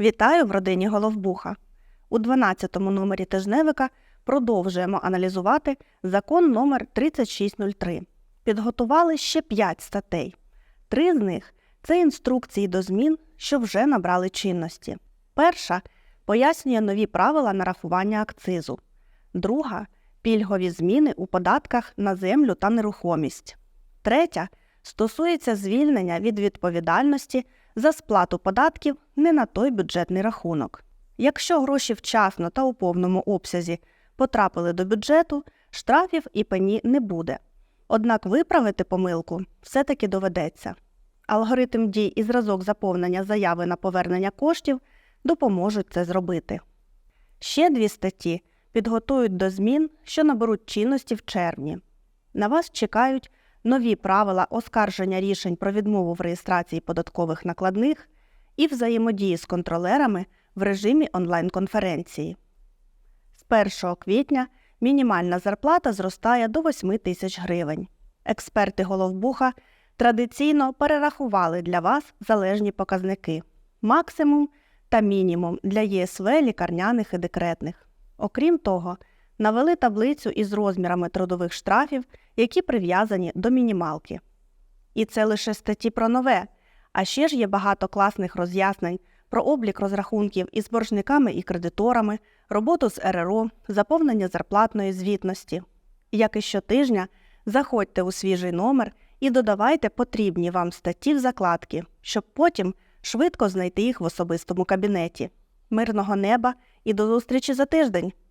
Вітаю в родині Головбуха. У 12 номері тижневика продовжуємо аналізувати закон номер 3603. Підготували ще 5 статей. Три з них це інструкції до змін, що вже набрали чинності. Перша пояснює нові правила нарахування акцизу. Друга пільгові зміни у податках на землю та нерухомість. Третя стосується звільнення від відповідальності за сплату податків не на той бюджетний рахунок. Якщо гроші вчасно та у повному обсязі потрапили до бюджету, штрафів і пені не буде. Однак виправити помилку все-таки доведеться. Алгоритм дій і зразок заповнення заяви на повернення коштів допоможуть це зробити. Ще дві статті підготують до змін, що наберуть чинності в червні. На вас чекають нові правила оскарження рішень про відмову в реєстрації податкових накладних і взаємодії з контролерами в режимі онлайн-конференції. З 1 квітня мінімальна зарплата зростає до 8 тисяч гривень. Експерти Головбуха традиційно перерахували для вас залежні показники максимум та мінімум для ЄСВ лікарняних і декретних. Окрім того, навели таблицю із розмірами трудових штрафів, які прив'язані до мінімалки. І це лише статті про нове, а ще ж є багато класних роз'яснень про облік розрахунків із боржниками і кредиторами, роботу з РРО, заповнення зарплатної звітності. Як і щотижня, заходьте у свіжий номер і додавайте потрібні вам статті в закладки, щоб потім швидко знайти їх в особистому кабінеті. Мирного неба і до зустрічі за тиждень!